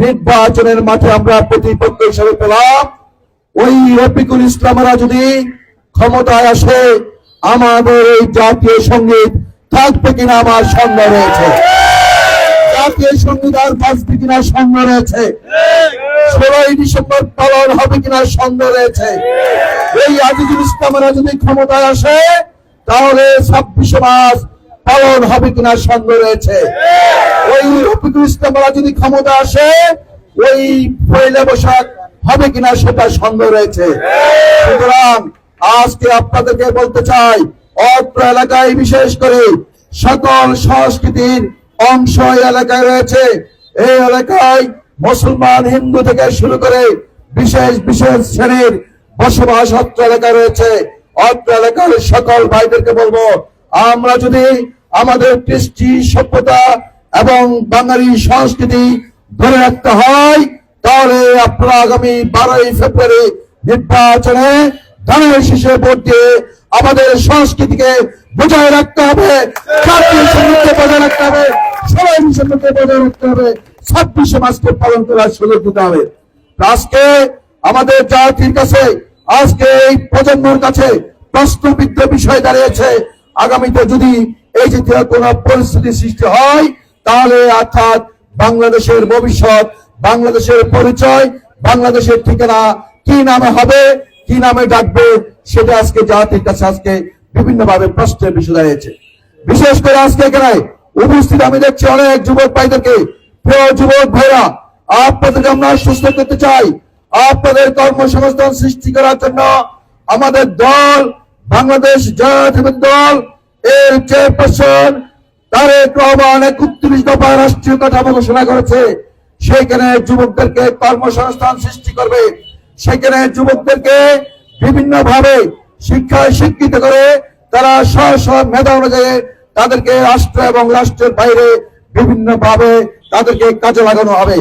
নির্বাচনের মাঠে আমরা প্রতিপক্ষ হিসাবে পেলাম। ওই রফিকুল ইসলামরা যদি ক্ষমতায় আসে, আমাদের এই জাতীয় সংগীত থাকবে কিনা আমার সন্দেহ রয়েছে। জাতীয় সংগীত আর বাঁচবে কিনা সন্দেহ রয়েছে। ষোলোই ডিসেম্বর পালন হবে কিনা সন্দেহ রয়েছে। এই আজিজুল ইসলামরা যদি ক্ষমতায় আসে, তাহলে ছাব্বিশে মাস পালন হবে কিনা সন্দেহ রয়েছে। ওই যদি ক্ষমতা আসে, ওই পয়লা বৈশাখ হবে কিনা সেটা সন্দেহ রয়েছে। সুতরাং আজকে আপনাদেরকে বলতে চাই, অত্র এলাকায় বিশেষ করে সকল সংস্কৃতির অংশ এলাকায় রয়েছে। এই এলাকায় মুসলমান, হিন্দু থেকে শুরু করে বিশেষ বিশেষ শ্রেণির বসবাস অত্র এলাকায় রয়েছে। অত্র এলাকার সকল ভাইদেরকে বলব, আমরা যদি আমাদের কৃষ্টি সভ্যতা এবং বাঙালি সংস্কৃতি ধরে রাখতে হয়, তাহলে আপনারা আগামী বারোই ফেব্রুয়ারি নির্বাচনে ধানের শীষে ভোট দিয়ে আমাদের সংস্কৃতিকে বজায় রাখতে হবে, জাতীয় বজায় রাখতে হবে, সবাই বজায় রাখতে হবে, ছাব্বিশে মাসকে পালন করার সুযোগ দিতে হবে। আজকে আমাদের জাতির কাছে, আজকে এই প্রজন্মের কাছে প্রশ্নবিদ্ধ বিষয় দাঁড়িয়েছে। আগামীতে যদি এই জাতীয় কোন পরিস্থিতি সৃষ্টি হয় তাহলে অর্থাৎ বাংলাদেশের ভবিষ্যৎ, বাংলাদেশের পরিচয়, বাংলাদেশের ঠিকানা কি নামে হবে, কি নামে ডাকবে, সেটা আজকে জাতির কাছে আজকে বিভিন্ন ভাবে প্রশ্নের বিষয় দাঁড়িয়েছে বিশেষ করে আজকে এখানে উপস্থিত আমি দেখছি অনেক যুবক ভাইদেরকে। প্রিয় যুবক ভাইরা আপনাদেরকে আমরা সুস্থ করতে চাই। আপনাদের কর্মসংস্থান সৃষ্টি করার জন্য আমাদের দল, বাংলাদেশ জাতীয় দল, এর চেয়ারপারসন তারেক রহমান একত্রিশ দফা রাষ্ট্রীয় কাঠামো ঘোষণা করেছে। সেখানে যুবকদেরকে কর্মসংস্থান সৃষ্টি করবে। সেখানে যুবকদেরকে বিভিন্ন ভাবে শিক্ষায় শিক্ষিত করে তারা স্ব স্ব মেধা অনুযায়ী তাদেরকে রাষ্ট্র এবং রাষ্ট্রের বাইরে বিভিন্ন ভাবে তাদেরকে কাজে লাগানো হবে।